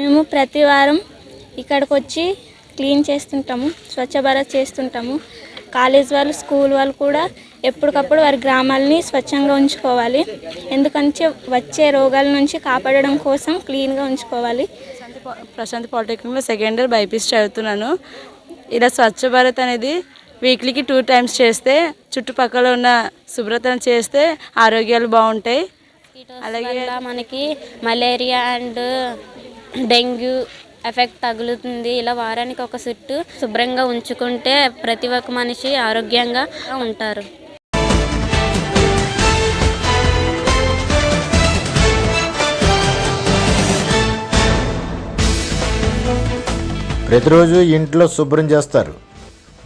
మేము ప్రతి వారం ఇక్కడికి వచ్చి క్లీన్ చేస్తుంటాము స్వచ్ఛ భారత్ చేస్తుంటాము. కాలేజ్ వాళ్ళు స్కూల్ వాళ్ళు కూడా ఎప్పటికప్పుడు వారి గ్రామాలని స్వచ్ఛంగా ఉంచుకోవాలి. ఎందుకంటే వచ్చే రోగాల నుంచి కాపాడడం కోసం క్లీన్గా ఉంచుకోవాలి. ప్రశాంతి పాలిటెక్నిక్లో సెకండ్ ఇయర్ బైపీసీ చదువుతున్నాను. ఇలా స్వచ్ఛ భారత్ అనేది వీక్లీకి టూ టైమ్స్ చేస్తే చుట్టుపక్కల ఉన్న శుభ్రతను చేస్తే ఆరోగ్యాలు బాగుంటాయి. అలాగే మనకి మలేరియా అండ్ డెంగ్యూ ఎఫెక్ట్ తగులుతుంది. ఇలా వారానికి ఒక చుట్టు శుభ్రంగా ఉంచుకుంటే ప్రతి ఒక్క మనిషి ఆరోగ్యంగా ఉంటారు. ప్రతిరోజు ఇంట్లో శుభ్రం చేస్తారు.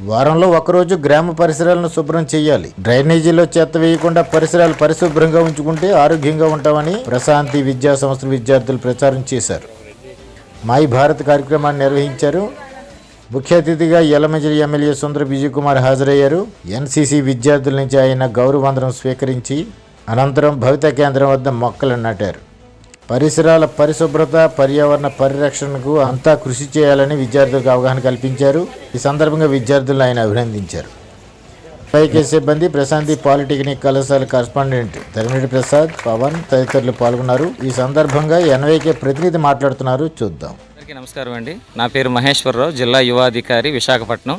వారంలో ఒకరోజు గ్రామ పరిసరాలను శుభ్రం చేయాలి. డ్రైనేజీలో చెత్త వేయకుండా పరిసరాలు పరిశుభ్రంగా ఉంచుకుంటే ఆరోగ్యంగా ఉంటామని ప్రశాంతి విద్యా సంస్థ విద్యార్థులు ప్రచారం చేశారు. మాయి భారత్ కార్యక్రమాన్ని నిర్వహించారు. ముఖ్య అతిథిగా యలమంచిలి ఎమ్మెల్యే సుందర విజయ్ కుమార్ హాజరయ్యారు. ఎన్సీసీ విద్యార్థుల నుంచి ఆయన గౌరవందనం స్వీకరించి అనంతరం భవిత కేంద్రం వద్ద మొక్కలు నాటారు. పరిసరాల పరిశుభ్రత పర్యావరణ పరిరక్షణకు అంతా కృషి చేయాలని విద్యార్థులకు అవగాహన కల్పించారు. ఈ సందర్భంగా విద్యార్థులను ఆయన అభినందించారు. పైకే సిబ్బంది ప్రశాంతి పాలిటెక్నిక్ కళాశాల కరస్పాండెంట్ ధర్మిడి ప్రసాద్ పవన్ తదితరులు పాల్గొన్నారు. ఈ సందర్భంగా ఎన్వైకే ప్రతినిధి మాట్లాడుతున్నారు. చూద్దాం. అందరికీ నమస్కారం అండి. నా పేరు మహేశ్వరరావు జిల్లా యువాధికారి విశాఖపట్నం.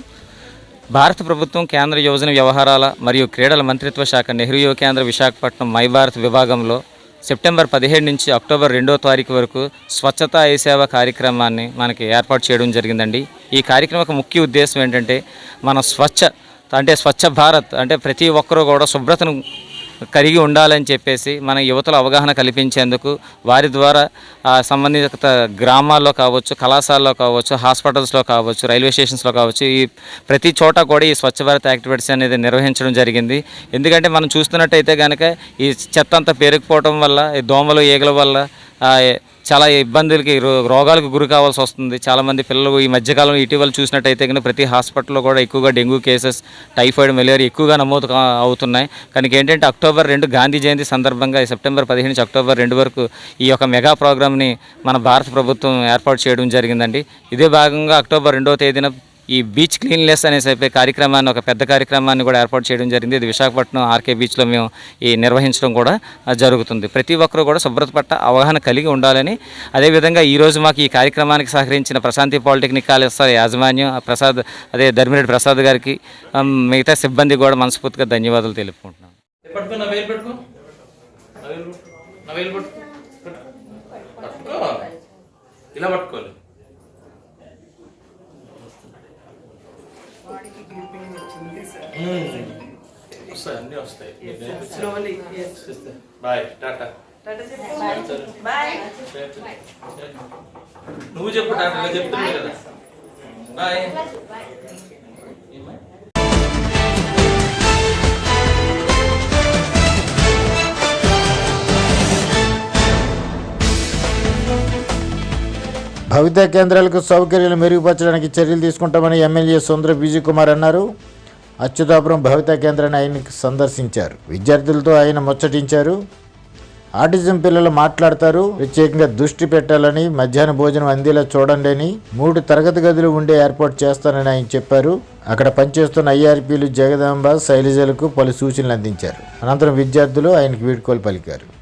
భారత ప్రభుత్వం కేంద్ర యువజన వ్యవహారాల మరియు క్రీడల మంత్రిత్వ శాఖ నెహ్రూ యువ కేంద్ర విశాఖపట్నం మై భారత్ విభాగంలో సెప్టెంబర్ పదిహేడు నుంచి అక్టోబర్ రెండో తారీఖు వరకు స్వచ్ఛతా ఈ సేవ కార్యక్రమాన్ని మనకి ఏర్పాటు చేయడం జరిగిందండి. ఈ కార్యక్రమం ముఖ్య ఉద్దేశం ఏంటంటే మన స్వచ్ఛ అంటే స్వచ్ఛ భారత్ అంటే ప్రతి ఒక్కరూ కూడా శుభ్రతను కలిగి ఉండాలని చెప్పేసి మన యువతలో అవగాహన కల్పించేందుకు వారి ద్వారా సంబంధిత గ్రామాల్లో కావచ్చు కళాశాలలో కావచ్చు హాస్పిటల్స్లో కావచ్చు రైల్వే స్టేషన్స్లో కావచ్చు ఈ ప్రతి చోట కూడా ఈ స్వచ్ఛ భారత్ యాక్టివిటీస్ అనేది నిర్వహించడం జరిగింది. ఎందుకంటే మనం చూస్తున్నట్టయితే కనుక ఈ చెత్త అంతా పేరుకుపోవడం వల్ల ఈ దోమలు ఈగల వల్ల చాలా ఇబ్బందులకి రో- రోగాలకు గురి కావాల్సి వస్తుంది. చాలామంది పిల్లలు ఈ మధ్యకాలం ఇటీవల చూసినట్టయితే కనుక ప్రతి హాస్పిటల్లో కూడా ఎక్కువగా డెంగ్యూ కేసెస్ టైఫాయిడ్ మలేరియా ఎక్కువగా నమోదు అవుతున్నాయి. కనుక ఏంటంటే అక్టోబర్ రెండు గాంధీ జయంతి సందర్భంగా ఈ సెప్టెంబర్ పదిహేను నుంచి అక్టోబర్ రెండు వరకు ఈ యొక్క మెగా ప్రోగ్రామ్ని మన భారత ప్రభుత్వం ఏర్పాటు చేయడం జరిగిందండి. ఇదే భాగంగా అక్టోబర్ రెండవ తేదీన ఈ బీచ్ క్లీన్లెస్ అనే చెప్పే కార్యక్రమాన్ని ఒక పెద్ద కార్యక్రమాన్ని కూడా ఏర్పాటు చేయడం జరిగింది. ఇది విశాఖపట్నం ఆర్కే బీచ్లో మేము ఈ నిర్వహించడం కూడా జరుగుతుంది. ప్రతి ఒక్కరూ కూడా శుభ్రత పట్ల అవగాహన కలిగి ఉండాలని అదేవిధంగా ఈరోజు మాకు ఈ కార్యక్రమానికి సహకరించిన ప్రశాంతి పాలిటెక్నిక్ కళాశాల యాజమాన్యం ప్రసాద్ అదే ధర్మిరెడ్డి ప్రసాద్ గారికి మిగతా సిబ్బంది కూడా మనస్ఫూర్తిగా ధన్యవాదాలు తెలుపుకుంటున్నాం. ఇలా పట్టుకోవాలి. వస్తాయి అన్నీ వస్తాయి బాయ్ టాటా నువ్వు చెప్పు టాటా నేను చెప్తున్నాను కదా. బాయ్ భవిత కేంద్రాలకు సౌకర్యాలు మెరుగుపరచడానికి చర్యలు తీసుకుంటామని ఎమ్మెల్యే సుందర విజయ్ కుమార్ అన్నారు. అచ్యుతాపురం భవిత కేంద్రాన్ని ఆయన సందర్శించారు. విద్యార్థులతో ఆయన ముచ్చటించారు. ఆటిజం పిల్లలు మాట్లాడతారు. ప్రత్యేకంగా దృష్టి పెట్టాలని మధ్యాహ్న భోజనం అందేలా చూడండి అని మూడు తరగతి గదులు ఉండే ఏర్పాటు చేస్తానని ఆయన చెప్పారు. అక్కడ పనిచేస్తున్న ఐఆర్పీలు జగదాంబ శైలజలకు పలు సూచనలు అందించారు. అనంతరం విద్యార్థులు ఆయనకు వీడ్కోలు పలికారు.